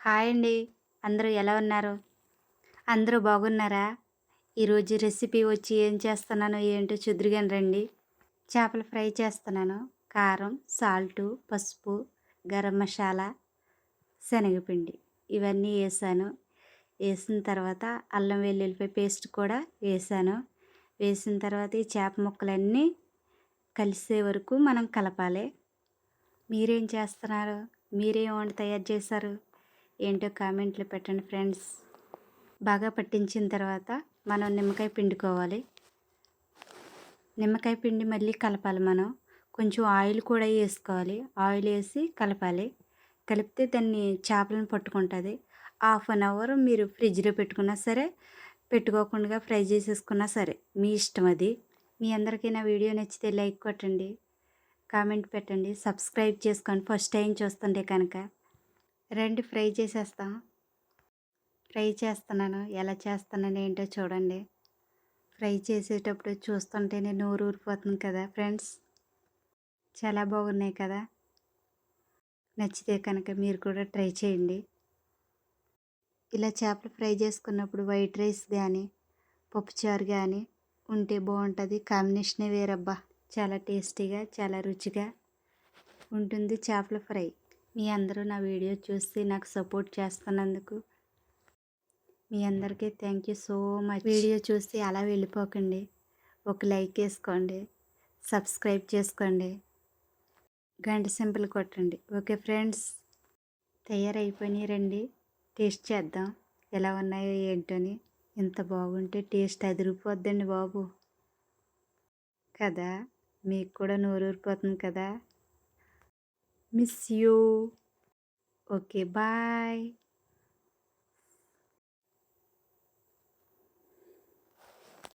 Hi అండి. అందరూ ఎలా ఉన్నారు? అందరూ బాగున్నారా? ఈరోజు రెసిపీ వచ్చి ఏం చేస్తున్నానో ఏంటో చూద్దురుగాని రండి. చేపలు ఫ్రై చేస్తున్నాను. కారం సాల్టు పసుపు గరం మసాలా శనగపిండి ఇవన్నీ వేసాను. వేసిన తర్వాత అల్లం వెల్లుల్లిపాయ పేస్ట్ కూడా వేసాను. వేసిన తర్వాత ఈ చేప ముక్కలన్నీ కలిసే వరకు మనం కలపాలి. మీరేం చేస్తున్నారు? మీరేం వంట తయారు చేశారు? ఏంటో కామెంట్లు పెట్టండి ఫ్రెండ్స్. బాగా పట్టించిన తర్వాత మనం నిమ్మకాయ పిండుకోవాలి. నిమ్మకాయ పిండి మళ్ళీ కలపాలి మనం. కొంచెం ఆయిల్ కూడా వేసుకోవాలి. ఆయిల్ వేసి కలపాలి. కలిపితే దాన్ని చేపలను పట్టుకుంటుంది. హాఫ్ అన్ అవర్ మీరు ఫ్రిడ్జ్లో పెట్టుకున్నా సరే పెట్టుకోకుండా ఫ్రై చేసేసుకున్నా సరే మీ ఇష్టం అది. మీ అందరికీ నా వీడియో నచ్చితే లైక్ కొట్టండి. కామెంట్ పెట్టండి. సబ్స్క్రైబ్ చేసుకోండి. ఫస్ట్ టైం చూస్తుంటే కనుక. రెండు ఫ్రై చేసేస్తాం. ఫ్రై చేస్తున్నాను. ఎలా చేస్తున్నాను ఏంటో చూడండి. ఫ్రై చేసేటప్పుడు చూస్తుంటేనే నోరు ఊరిపోతుంది కదా ఫ్రెండ్స్. చాలా బాగున్నాయి కదా. నచ్చితే కనుక మీరు కూడా ట్రై చేయండి. ఇలా చేపలు ఫ్రై చేసుకున్నప్పుడు వైట్ రైస్ కానీ పప్పుచారు కానీ ఉంటే బాగుంటుంది. కాంబినేషనే వేరబ్బా. చాలా టేస్టీగా చాలా రుచిగా ఉంటుంది చేపల ఫ్రై. మీ అందరూ నా వీడియో చూసి నాకు సపోర్ట్ చేస్తున్నందుకు. మీ అందరికీ thank you so much video చూసి అలా వెళ్ళిపోకండి. ఒక లైక్ వేసుకోండి. సబ్స్క్రైబ్ చేసుకోండి. గంట సింపుల్ కొట్టండి. ఓకే ఫ్రెండ్స్ తయారైపోయినాయి రండి. టేస్ట్ చేద్దాం. ఎలా ఉన్నాయో ఏంటని. ఇంత బాగుంటే టేస్ట్ అదిరిపోద్దండి బాబు. కదా? మీకు కూడా నోరూరిపోతుంది కదా? Miss you okay bye